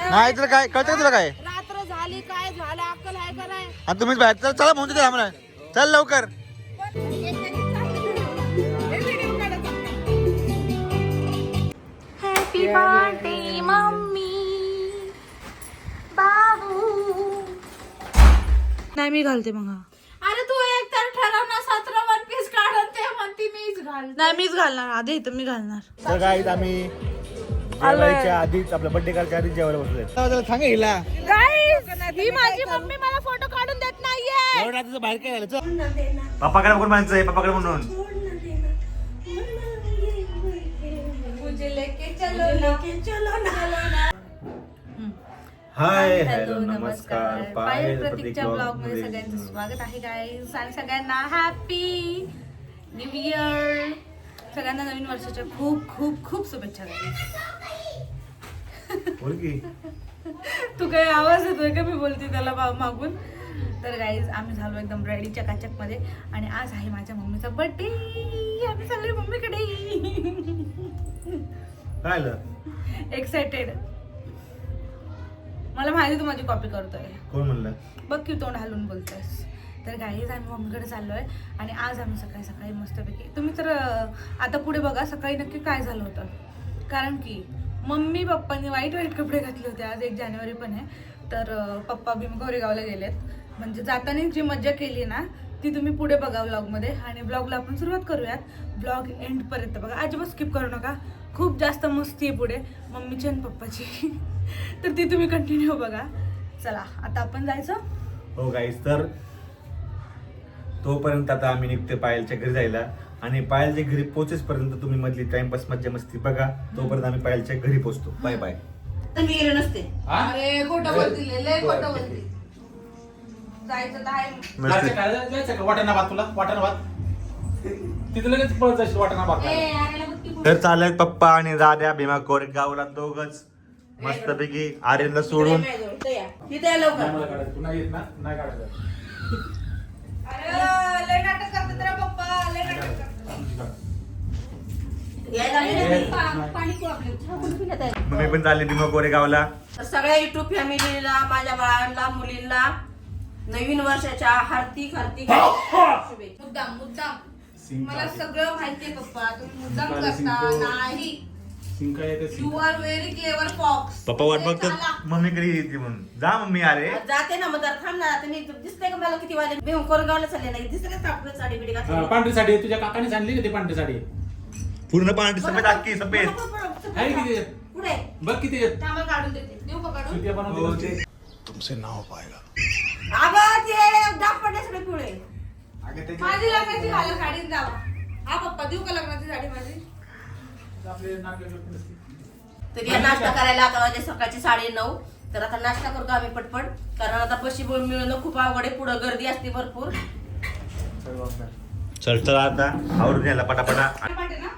नाही तुला काय? कळतं तुला काय? रात्र झाली काय झालं अक्कल आहे का नाही? आणि तुम्हीच बाहेर चल चला म्हणतो आम्हाला चल लवकर. Happy birthday mummy. बाबू. नाही मी घालते मग हा. अरे तू एक तर ठरव ना सतरा वन पीस काढून ते म्हणती मीच घाल नाही मीच घालणार. आधी इथं मी घालणार. तर काय आम्ही जेवायच्या आधीच आपल्या बर्थडे करायच्या आधीच जेवायला बसलोय. सांगा हिला. ही माझी मम्मी मला फोटो काढून देत नाहीये. एवढं रात्रीचं बाहेर काय झालं? पप्पाकडे बघून माणसं पप्पाकडे म्हणून हाय हॅलो नमस्कार. पायल प्रतीकच्या ब्लॉगमध्ये सगळ्यांचं स्वागत आहे गाईज आणि सगळ्यांना हॅपी न्यू इयर सगळ्यांना नवीन वर्षाच्या खूप खूप खूप शुभेच्छा. गाईज बोल की. तू काय आवाज येतोय का? मी बोलते त्याला मागून. तर गाईज आम्ही झालो एकदम रेडी चकाचकमध्ये आणि आज आहे माझ्या मम्मीचा बर्थडे आम्ही चाललोय मम्मीकडे. काय आलं? एक्साइटेड मला माहिती तू माझी कॉपी करतोय. कोण म्हणलं? बघ की तोंड हलवून बोलतोयस. तर गाईज आम्ही मम्मीकडे चाललोय. आणि आज आम्ही सकाळी सकाळी मस्तपैकी तुम्ही तर आता पुढे बघा सकाळी नक्की काय झालं होतं? कारण की मम्मी पप्पांनी वाईट वाईट कपडे घातले होते आज एक जानेवारी पण आहे. तर पप्पा भीम गोरेगावला गेलेत. म्हणजे जाताना जी मज्जा केली ना ती तुम्ही पुढे बघा ब्लॉगमध्ये आणि ब्लॉगला आपण सुरुवात करूयात. ब्लॉग एंडपर्यंत बघा. अजिबात स्किप करू नका. खूप जास्त मस्ती आहे पुढे. मम्मीची आणि पप्पाची. तर ती तुम्ही कंटिन्यू बघा. चला आता आपण जायचं? हो गाईस तर तोपर्यंत आता आम्ही निघते पायलच्या घरी जायला. आणि पायलच्या घरी पोहोचेपर्यंत तुम्ही मधली टाइमपास मज्जा मस्ती बघा. तोपर्यंत आम्ही पायलच्या घरी पोहोचतो. बाय बाय अरे खोटं बोलतील लय खोटं बोलतील जायचं तर आहे. जायचं काय जायचं का? वाटाणा भात तुला? वाटाणा भात तिथं लगेच पळत जायचं वाटाणा भात खायला. तर चालत पप्पा आणि दाद्या भीमा कोरेगावला दोघच. मस्तपैकी आर्यनला सोडून. नाही मला काढायचं. तू नाही येत ना? नाही काढायचं. अरे लय नाटक करतात मग मी. पण चालले भीमा कोरेगावला तर सगळ्या युट्यूब फॅमिलीला माझ्या बाळांना मुलींना नवीन वर्षाच्या हार्दिक हार्दिक शुभेच्छा. मुद्दाम मुद्दाम. मला. सगळं माहितीये पप्पा. तुम्ही मुद्दाम करता. नाही. सिंका येते you सिंका. Are very clever fox papa वाट बघतात मम्मी कधी येते म्हणून. जा मम्मी अरे. जाते ना मग जरा थांब ना. आता मी दिसते का मला किती वाजले? मी कोरगावला चालले नाही दिसते का साडी बिडी? पांढरी साडी आहे. तुझ्या काकाने आणली का ती पांढरी साडी? पूर्ण पांढरी सफेद अख्खी सफेद. आहे किती? पुढे. बघ किती आहेत थांबा काढून देते. देऊ का काढून? सुट्या बनवते का? अगं ते पडले सगळे पिवळे. माझी लग्नाची घाला साडी जावा. हा पप्पा देऊ का लग्नाची साडी माझी? आपले नाके डोके नसते. तर या नाश्ता करायला आता वाजे सकाळची साडे नऊ. तर आता नाश्ता करतो आम्ही पटपट. कारण आता बशी मिळणं खूप अवघड आहे. पुढं गर्दी असते भरपूर. चल चल आता. आवरून यायला पटापटा. पाटे ना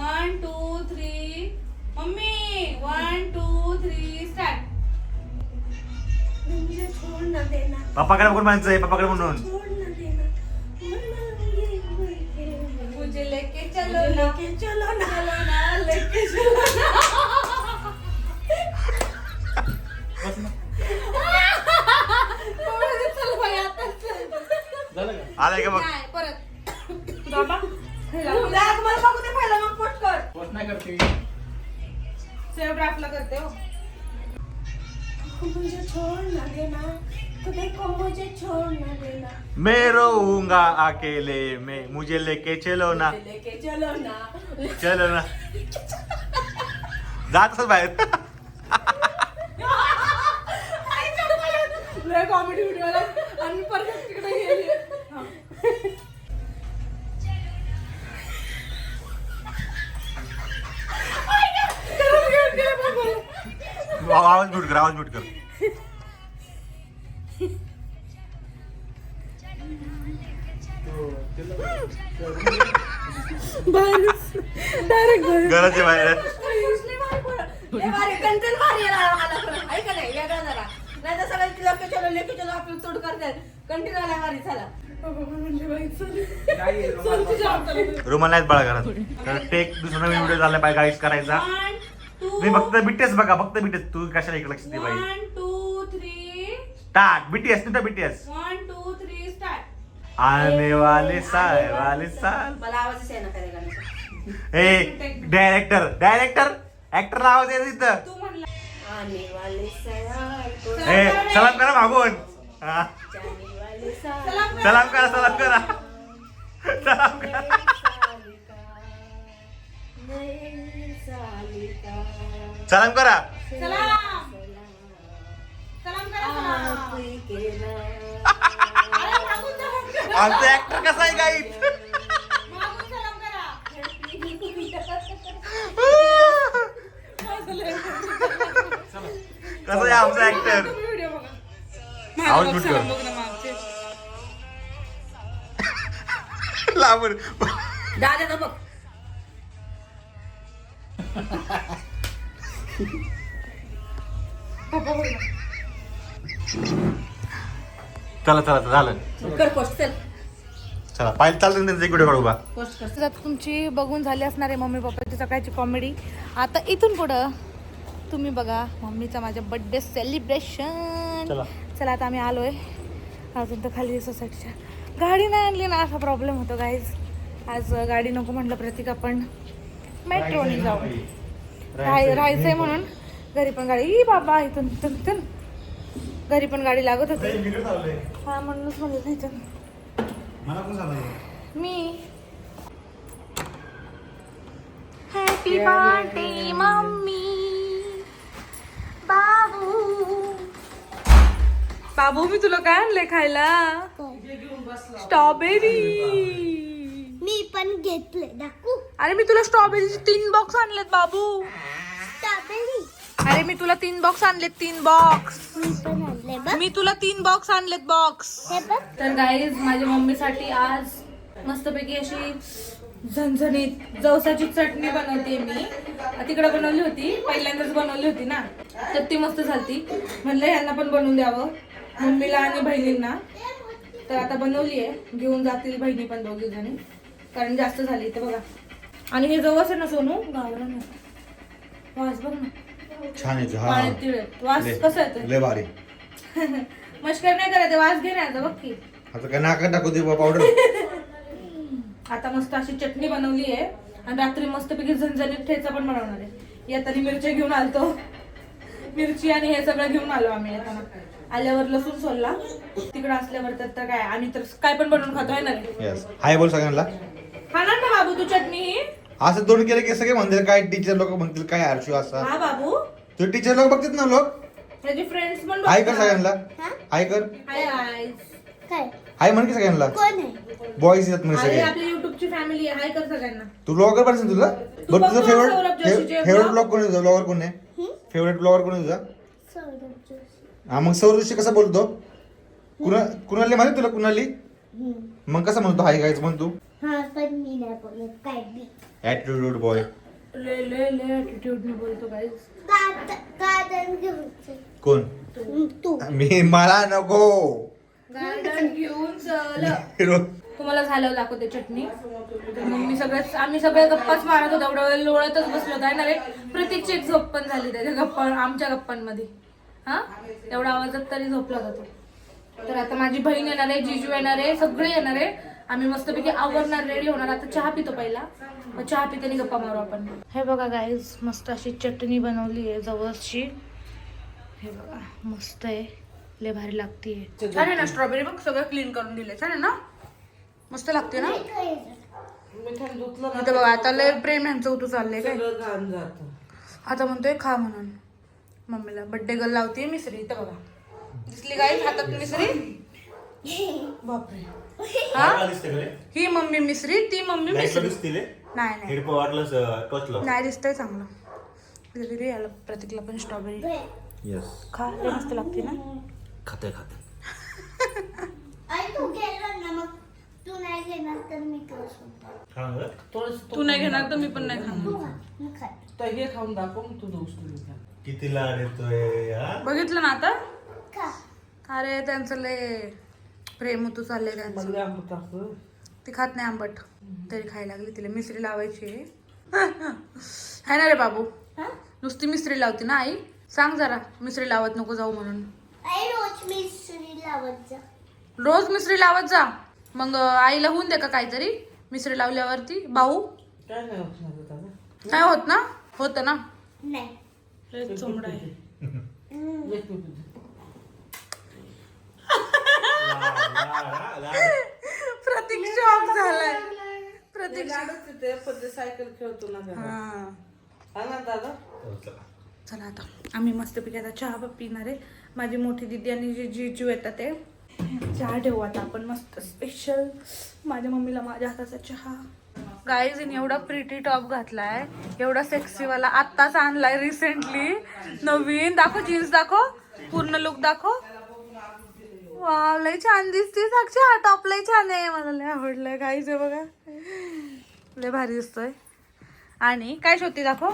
one two three mummy one two three start पप्पाकडे बघून माणसं आहे पप्पाकडे म्हणून मुझे लेके चलो ना चलो ना चलो ना लेके चलो देना मैं रहूँगा अकेले में। मुझे लेके चलो ना। लेके चलो ना। चलो ना। जात असत बाहेर लय कॉमेडी व्हिडिओ आणि परत तिकडे गेली हा. खरंच घेऊन गेले बघ आवाज़ म्यूट कर आवाज़ म्यूट कर। हाताला दे. रुमाल नाहीत बाळा घरात. तर टेक दुसरा नवीन व्हिडिओ झाला पाहिजे गाईस करायचा. तुम्ही फक्त बीटीएस बघा फक्त बीटीएस तू कशाला इकडे लक्ष दे बाई? One two three start BTS तुझा BTS one two three start आने वाले साल वाले साल. मला आवाजच आहे ना ए डायरेक्टर डायरेक्टर ऍक्टरला आवाज येत तिथं. आने वाले को ए सलाम करा मागून. हा. जाने वाले साल सलाम करा. सलाम करा. सलाम करा. सलाम करा. सलाम. करा सलाम. सलाम करा करा आमचा ऍक्टर कसा आहे गाईत मागून सलाम करा कसं आहे आमचा ऍक्टर तुम्ही व्हिडिओ बघा. आवाज सलाम कर. दादा बघ. चला चला चला, झालं. कर पोस्ट चल. चला पाहिजे चालतं त्यांचा एक व्हिडिओ काढू बा. पोस्ट कर. तर आता तुमची बघून झाली असणार आहे मम्मी पप्पाची सकाळची कॉमेडी आता इथून पुढं. तुम्ही बघा मम्मीचा माझ्या बर्थडे सेलिब्रेशन चला. चला आता आम्ही आलोय. अजून तर खाली सोसायटीच्या गाडी नाही आणली ना असा प्रॉब्लेम होतो गाईज आज गाडी नको म्हटलं प्रतीक आपण. मेट्रोने जाऊ. राहाय राहायचंय म्हणून. घरी पण गाडी ई बाबा इथून इथून घरी पण गाडी लागत होती. हा म्हणूनच म्हणलं इथून मला कोण सांगितलं मी. Happy birthday mummy. बाबू. बाबू मी तुला काय आणलंय खायला? स्ट्रॉबेरी मी पण घेतले दाखवू? अरे मी तुला स्ट्रॉबेरीचे तीन बॉक्स आणलेत बाबू. स्ट्रॉबेरी अरे मी तुला तीन बॉक्स आणलेत तीन बॉक्स मी पण आणले बघ. मी तुला तीन बॉक्स आणलेत बॉक्स हे बघ. तर गाईज माझ्या मम्मीसाठी आज मस्तपैकी अशी झणझणीत जवसाची चटणी बनवते मी. तिकडे बनवली होती पहिल्यांदाच बनवली होती ना. तर ती मस्त झालती. म्हणलं यांना पण बनवून द्यावं. मम्मीला आणि बहिणींना. तर आता बनवली आहे. घेऊन जातील बहिणी पण दोघी जणी. कारण जास्त झाली इथे बघा. आणि हे जवस आहे ना सोनू? गावरान. वास बघ ना. छान पाण्यात. वास कसा लय भारी. मस्कर नाही करायचं. वास घे ना आता बघ की. आता काय नाका टाकू दे पावडर. आता मस्त अशी चटणी बनवली आहे. आणि रात्री मस्तपैकी झणझणीत ठेचा पण बनवणार आहे. येताना मिरच्या घेऊन आलतो. मिरची आणि हे सगळं घेऊन आलो आम्ही येताना आल्यावर लसूण सोलला. तिकडं असल्यावर तर तर काय आम्ही तर काय पण बनवून खातो आहे ना? रे येस हाय बोल सगळ्यांना. खाणार ना बाबू तू चटणी? ही असं दोन केलं की सगळे म्हणतील काय टीचर लोक म्हणतील काय आरशू असा. हा बाबू. तो टीचर लोक बघतात ना लोक? त्याचे फ्रेंड्स पण हाय कर सगळ्यांना. हा? हाय कर. हाय हाय. काय? हाय म्हण की सगळ्यांना. कोण आहे? बॉईज येतात म्हणजे अरे सगळे. आपली युट्यूबची फॅमिली आहे. हाय कर सगळ्यांना. तू ब्लॉगर पाहिजे तुला? तू बरं तुझं बघ ना सौरभ जोशीचे फेवरेट फेवरेट vlog. ब्लॉग कोण आहे ब्लॉगर कोण आहे? फेवरेट ब्लॉगर कोण आहे तुझा? सौरभ जोशी. हा मग सौर जोशी कसा बोलतो? कुणा कुणाली माहिती तुला कुणाली? हम्म. मग कसं म्हणतो? हाय गायच म्हण तू हा पण मी नाही बोलत. काय बी. ऍटिट्यूड बॉय ले ले ले ऍटिट्यूड ने बोलतो गाईज का गार्डन घेऊन कोण? तू. मी मला नको. गार्डन घेऊन चल. तुम्हाला झालं दाखवते चटणी. मग मी सगळ्यात आम्ही सगळे गप्पाच मारत होतो. एवढा वेळ लोळतच बसलो होतो. ना रे? प्रत्येकची एक झोप पण झाली त्याच्या गप्पा आमच्या गप्पांमध्ये. हा? एवढा आवाजात तरी झोपला होता तो. तर आता माझी बहीण येणार आहे जिजू येणार आहे सगळे येणार आहे. आम्ही मस्तपैकी आवरणार रेडी होणार. आता चहा पितो पहिला. मग चहा पितानी गप्पा मारू आपण. हे बघा गाईज मस्त अशी चटणी बनवली आहे जवळची. हे बघा मस्त आहे. लय भारी लागते छान आहे ना स्ट्रॉबेरी बघ सगळं क्लीन करून दिले छान आहे ना? मस्त लागते ना? इथं बघा आता लय प्रेम यांचं उतू चाललंय काय? आता म्हणतोय खा म्हणून. मम्मीला. बड्डे गर्ल लावते मिसरी इथं बघा. दिसली काय हातात मिसरी? बापरे. हा? ही मम्मी मिसरी ती मम्मी मिसरी. नाही नाही. नाही दिसतंय चांगलं. याला प्रतीकला पण स्ट्रॉबेरी येस खा मस्त लागते ना? खाते खाते. आई तू गेला ना मग. तू नाही घेणार तर मी तुला सांगतो तू नाही घेणार तर मी पण नाही खाणार. तू खा मी खाय तर हे खाऊन दाखव मग तू दोस्त किती लाड येतोय हा? बघितलं ना आता? खा. अरे त्यांचं लय प्रेम होतो चाललंय त्यांचं. ती खात नाही आंबट. तरी खायला लागली तिला. मिसरी लावायची आहे. है ना रे बाबू. हा? नुसती मिस्त्री लावते ना आई. सांग जरा मिस्त्री लावत नको जाऊ म्हणून. रोज मिसरी लावत जा. रोज मिस्त्री लावत जा. मग आईला होऊन दे का काहीतरी? मिस्त्री लावल्यावरती. भाऊ? काय होत ना? होत ना? नाही. चोमडा आहे. प्रतीक शॉक झालाय. प्रतीक सायकल खेळतो ना हा. ना दादा. चला आता. आम्ही मस्तपैकी आता चहा पिणार आहे. माझी मोठी दिदी आणि जी जीजू येतात ते चहा ठेवू आता आपण मस्त स्पेशल माझ्या मम्मीला माझ्या हाताचा चहा. गाईजीने एवढा प्रिटी टॉप घातलाय. एवढा सेक्सीवाला आत्ताच आणलाय रिसेंटली नवीन. दाखव जीन्स दाखव. पूर्ण लुक दाखव. वा लय छान दिसते साक्षी हा टॉप लय छान आहे. मला लय आवडलंय गाईज बघा. लय भारी दिसतोय. आणि काय शोधते दाखव.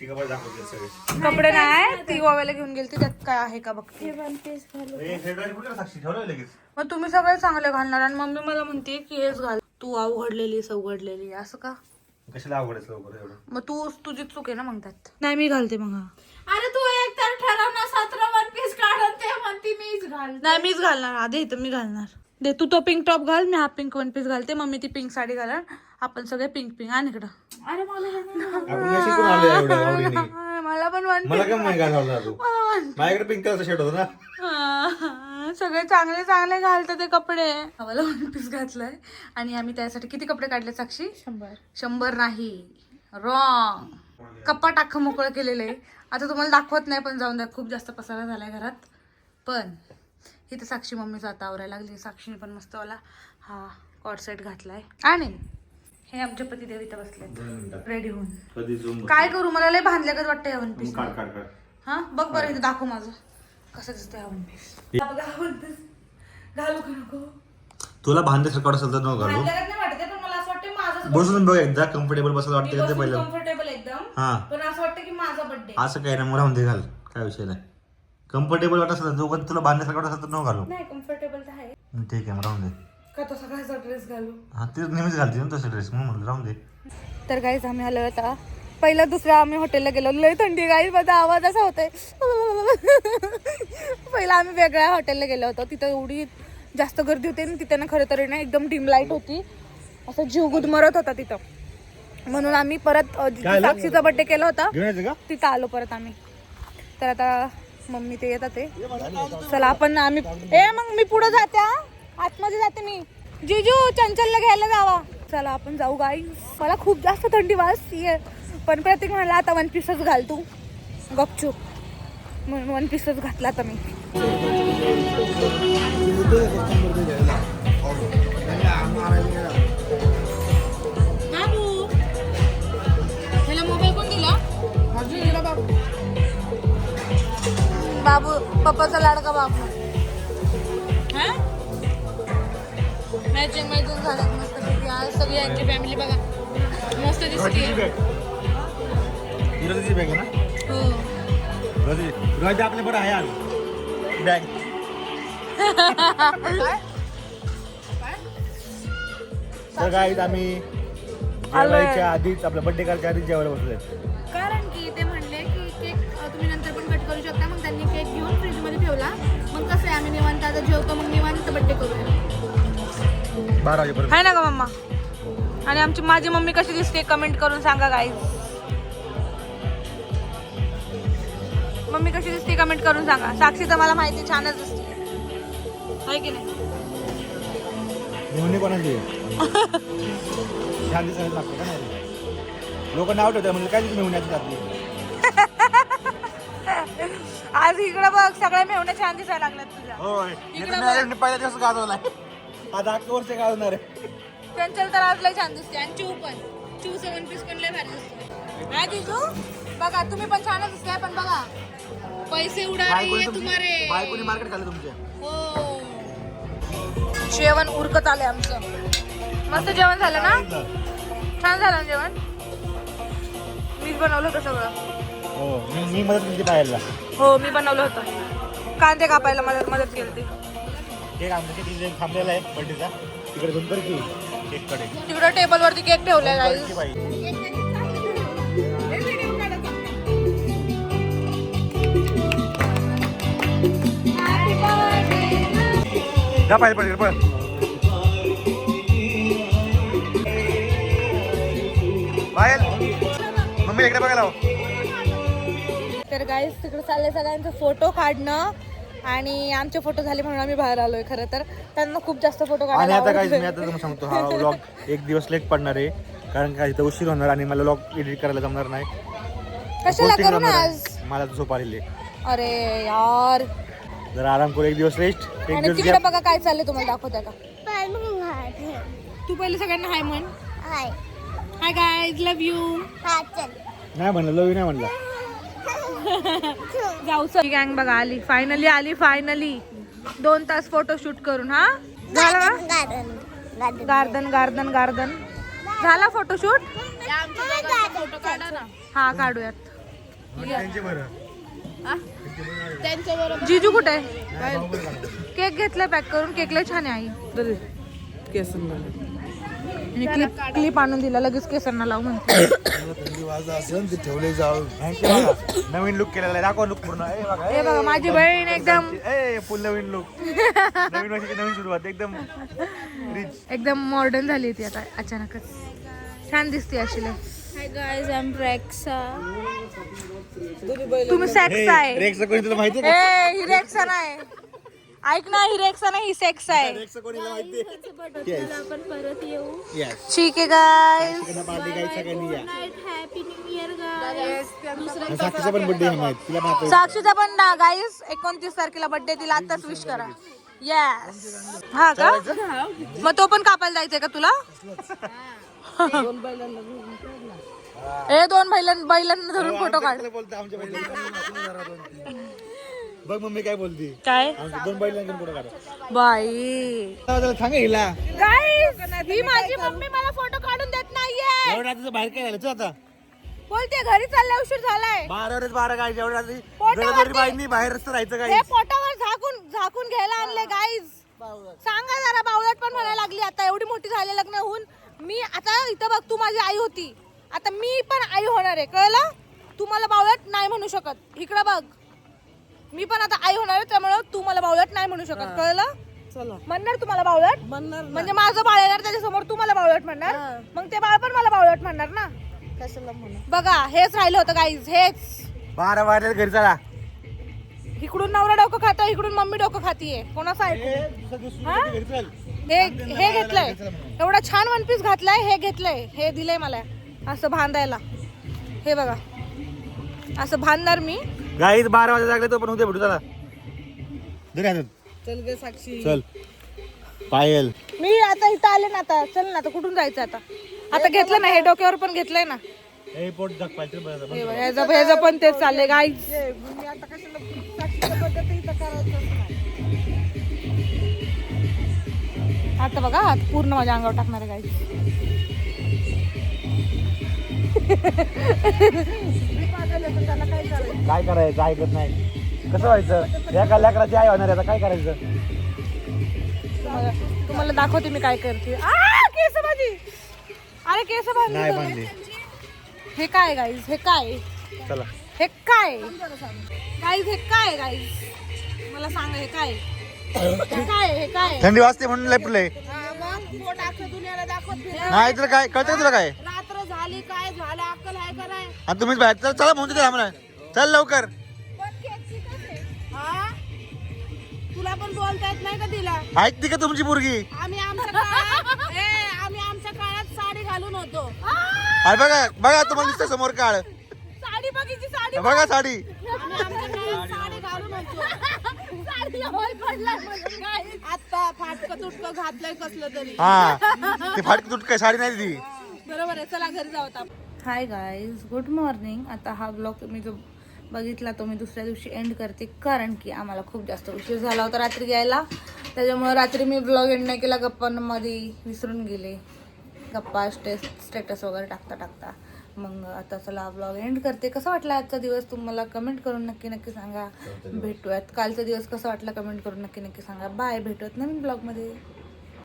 दाखवते सगळे. कपडे नाही ती गोव्याला घेऊन गेली त्यात काय आहे का बघते. ए, हे ड्राईव्ह कुठे साक्षी? ठेवलं लगेच. मग तुम्ही सगळे चांगले घालणार आणि मम्मी मला म्हणते की हेच घाल. तू अवघडलेली सवघडलेली असं का? कशाला लवकर एवढं? मग तू तुझी चूक आहे ना मग त्यात नाही मी घालते मग हा. अरे तू एक तर ठरव ना सतरा वन पीस काढून ते म्हणती मीच घाल नाही मीच घालणार आधी इथं मी घालणार. दे तू तो पिंक टॉप घाल मी हा पिंक वन पीस घालते मम्मी ती पिंक साडी घालणार. आपण सगळे पिंक पिंक आणि इकडं. अरे मला नाही. आपण कशी कोण आलो एवढं आवडीने. मला पण वन मला काय माहिती घालवला तू? माझ्याकडे पिंक कलरचा शर्ट होता ना. हा, सगळे चांगले चांगले घालतात ते कपडे. मला वन पीस घातलाय. आणि आम्ही त्यासाठी किती कपडे काढले साक्षी? शंभर. शंभर नाही. रॉंग कप्पा टाक मोकळं केलेलं आहे. आता तुम्हाला दाखवत नाही पण जाऊन द्या. खूप जास्त पसारा झालाय घरात. पण इथं साक्षी मम्मीचा आता आवरायला लागली. साक्षीने पण मस्त वाला हा कॉट सेट घातलाय. आणि हे आमचे पतिदेव इथं बसले रेडी होऊन. कधी झूम काय करू? मला लय बांधल्यागत वाटतं वन पीस काढ काढ काढ. हा? बघ बरं इथे दाखव माझं. कसं दिसतंय हा वन पीस हा घालू का नको? तुला बांधण्यासारखं असेल तर न घालू. बांधल्यागत नाही वाटत आहे, पण मला असं वाटतं माझाच बसून बघ एकदा कम्फर्टेबल बसायला वाटतं का ते पहिलं. कम्फर्टेबल एकदम हा. पण असं वाटतं की माझा बर्थडे असं काय ना मग राहून दे घाल. काय विषय नाही. कम्फर्टेबल वाटत असेल दोघं तुला बांधण्यासारखं वाटत असेल तर न घालू. नाही कम्फर्टेबल तर आहे. मग ठीक आहे मग राहून दे का ड्रेस घालू? हा ते नेहमीच घालते ना तसं ड्रेस म्हणून म्हणलं राहून दे. तर गाईज आम्ही आलो आता. पहिला दुसरा आम्ही हॉटेलला गेलो. लय थंडी गाईज माझा आवाज असा होतोय. पहिला आम्ही वेगळ्या हॉटेलला गेलो होतो. तिथं एवढी जास्त गर्दी होती आणि तिथं ना खरं तर ना एकदम डिम लाइट होती. असं जीव गुदमरत होता तिथं. म्हणून आम्ही परत अ, जिथे? साक्षीचा बर्थडे केला होता तिथं आलो परत आम्ही. तर आता मम्मी ते येतात ते. चला आपण आम्ही ए मग मी पुढे जाते हा. आतमध्ये जाते मी. जिजू चंचलला घ्यायला जावा. चला आपण जाऊ गाई मला खूप जास्त थंडी वाजतीये. पण प्रत्येक म्हणला आता वन पीसच घाल तू. गपचूप. म्हणून वन पीसच घातला आता मी. बाबू. ह्याला मोबाईल कोण दिला? बाबू पप्पाचा लाडका बाबू. मॅचिंग मॅचिंग झालं मस्त पैकी. आज सगळी यांची फॅमिली बघा. मस्त दिसते विरोधीची बॅग आहे ना? हो. विरोधी विरोधी आपल्या बरं आहे आज. बॅग तर गाईत आम्ही जेवायच्या आधीच आपल्या बर्थडे करायच्या आधीच जेवायला बसलोय. कारण की ते म्हणले की केक तुम्ही नंतर पण कट करू शकता. मग त्यांनी केक घेऊन फ्रीजमध्ये ठेवला. मग कसं आहे आम्ही निवांत आता जेवतो मग निवांत बड्डे करूया. बारा वाजेपर्यंत. आहे ना का मम्मा. आणि आमची माझी मम्मी कशी दिसते कमेंट करून सांगा गाईज मम्मी कशी दिसते कमेंट करून सांगा. साक्षी तर मला माहिती छानच दिसते. आहे की नाही? मेहुणी कोणाची छान दिसायला लागतं का नाही? लोक नाव ठेवतात म्हणजे काय आज इकडं बघ सगळ्या मेवण्या छान दिसायला लागल्यात तुझ्या. होय. इकडं नाही पहिल्या दिवस गाजवलाय. आता अख्खं वर्ष गाजवणार आहे. चंचल तर आज लय छान दिसते आणि चिव पण. चिव सेवन पीस पण लय भारी दिसते काय जिजू? बघा तुम्ही पण छानच दिसते पण बघा. पैसे उडा रही है तुम्हारे. बायकोनी मार्केट खाल्लं तुमच्या. हो. जेवण उरकत आले आमचं. मस्त जेवण झालं ना? छान झालं ना जेवण. मीच बनवलं होतं सगळं. हो मी मी मदत केली पाहायला हो मी बनवलं होतं. कांदे कापायला मदत मदत केली होती. केक आमच्या तिकडे थांबलेला आहे बर्थडेचा तिकडे दोन की केक तिकडे टेबल केक ठेवलेला आहे. जा पाहिजे पडेल पण बाहेर. मम्मी इकडे बघायला तर गाईस तिकडे चाललंय सगळ्यांचं फोटो काढणं. आणि आमचे फोटो झाले म्हणून आम्ही बाहेर आलोय खरं तर. त्यांना खूप जास्त फोटो आणि काढायला आता काही मी आवडतात. आता तुम्हाला सांगतो हा व्लॉग एक दिवस लेट पडणार आहे. कारण काय इथं उशीर होणार आणि मला व्लॉग एडिट करायला जमणार नाही. कशाला Posting करू ना जमणार आज. मला झोप आलेली आहे. अरे यार. जरा आराम करू एक दिवस रेस्ट एक आणि दिवस तिकडे gap. बघा काय चाललंय तुम्हाला दाखवते का पण हाय तू पहिले सगळ्यांना हाय म्हण. Hi. Hi guys love you हा चल. नाही म्हणलं लवी नाही म्हणलं. जाऊ गँग बघा आली. फायनली आली फायनली दोन तास फोटो शूट करून हा? झाला garden garden. Garden garden garden. झाला फोटोशूट हा काढूयात. जिजू कुठे? केक घेतलाय पॅक करून. केक लय छान आहे आई. क्लिप क्लिप आणून दिला लगेच केसांना लावून म्हणते. नवीन लुक केलेला आहे. दाखव लुक पूर्ण. ए बघा हे बघा माझी बहीण एकदम ए फुल नवीन लुक नवीन वर्षाची नवीन सुरुवात. एकदम रिच एकदम मॉडर्न झाली ती आता अचानकच. छान दिसते अशी लय. तुम्ही सेक्स आहे. रेक्स कोणी तुला माहिती आहे ए ही रेक्सा नाही. ऐक ना ही रेक्सा नाही ही सेक्स आहे. रेक्स कोणीला माहिती आहे? आपण परत येऊ. येस ठीक आहे गाय पार्टी काय सगळ्यांनी या हॅपी न्यू इयर गाइस आणि साक्षीचा पण बर्थडे आहे माहिती. तिला माहिती साक्षीचा पण ना गाईस एकोणतीस तारखेला बर्थडे तिला आताच विश करा. येस हा का? मग तो पण कापायला जायचंय का तुला? ए दोन बैलां बैलांना धरून फोटो काढ. बोलतो आमच्या बघ मम्मी काय बोलती. काय? दोन बैलांना फोटो काढा. बाई. सांग हिला. ही माझी मम्मी मला फोटो काढून देत नाहीये. एवढ्या रात्रीचं बाहेर काय झालं चल आता. बोलते घरी चालल्या उशीर झालाय. बारा रे बारा काय एवढ्या रात्री. पोटावरती- गडबडी बाईंनी बाहेर रस्ता राहायचं हे काय पोटावर झाकून झाकून घ्यायला आणले गाईज सांगा जरा बावळट पण म्हणायला लागली आता. एवढी मोठी झाली लग्न होऊन मी आता इथं बघ तू माझी आई होती. आता मी पण आई होणार आहे कळलं? तू मला बावळट नाही म्हणू शकत. इकडं बघ. मी पण आता आई होणार आहे त्यामुळं तू मला बावळट नाही म्हणू शकत. कळलं? म्हणणार तू मला बावळट म्हणजे माझं बाळ येणार त्याच्यासमोर तू मला बावळट म्हणणार? मग ते बाळ पण मला बावळट म्हणणार ना? बघा हेच राहिलं होतं गाईज हेच. बारा वाजल्या घरी चला. इकडून नवरा डोकं खातो इकडून मम्मी डोकं खातीये. कोणाचं ऐकू हा? हे? हे घेतलंय. एवढा छान वन पीस घातलाय हे घेतलंय. हे दिलंय मला. असं बांधायला हे बघा. असं बांधणार मी. गाईच बारा वाजता लागले तो पण उद्या भेटू चला. दे हातात. चल ग साक्षी. चल. पायल. मी आता इथं आले ना आता. चल ना आता कुठून जायचं आता? आता घेतलं ना हे डोक्यावर पण घेतलंय ना. पोट बरं हे बघ, ह्याचं ह्याचं पण तेच चाललंय गाई आता बघा हात पूर्ण माझ्या अंगावर टाकणार आहे गाई काय करायचं? ऐकत नाही. कसं व्हायचं? या लेकराची आई होणार आहे, आता काय करायचं? तुम्हाला तुम्हाला दाखवते मी काय करते. आ, केस माझी अरे केस बांधली. हे काय गाईज हे काय? चला. हे काय? गाईज हे काय गाईज मला सांगा हे काय? हे काय हे काय? थंडी वाजते म्हणून हा, फिरा. नाही तुला काय? कळतं तुला काय? काय झालं? अक्कल आहे का नाही? आणि तुम्हीच बाहेर चल चला म्हणतो आम्हाला. चल लवकर. हा? तुला पण बोलता येत नाही का तिला? ऐकते का तुमची पोरगी? आम्ही आमच्या काळात ए, आम्ही आमच्या काळात साडी घालून होतो. अरे बघा बघा तुम्हाला दिसतं समोर काळ. साडी बघितली साडी बघा साडी. आम्ही आमच्या काळात साडी घालून होतो. साडी होय पडलाय म्हणून काय. आता फाटकं तुटकं घातलंय कसलं तरी. हा ते फाटकी तुटक साडी नाही ती. बरोबर आहे चला घरी जाऊ आता हाय गाईज गुड मॉर्निंग आता हा ब्लॉग तुम्ही जो बघितला तो मी दुसऱ्या दिवशी एंड करते कारण की आम्हाला खूप जास्त उशीर झाला होता रात्री यायला. त्याच्यामुळे रात्री मी ब्लॉग एंड नाही केला गप्पांमध्ये विसरून गेले. गप्पा स्टेस स्टेटस वगैरे टाकता टाकता. मग आता चला ब्लॉग एंड करते. कसं वाटला आजचा दिवस? तुम्हाला कमेंट करून नक्की नक्की सांगा. भेटूयात. कालचा दिवस कसा वाटला? कमेंट करून नक्की नक्की सांगा. बाय भेटूयात नवीन ब्लॉगमध्ये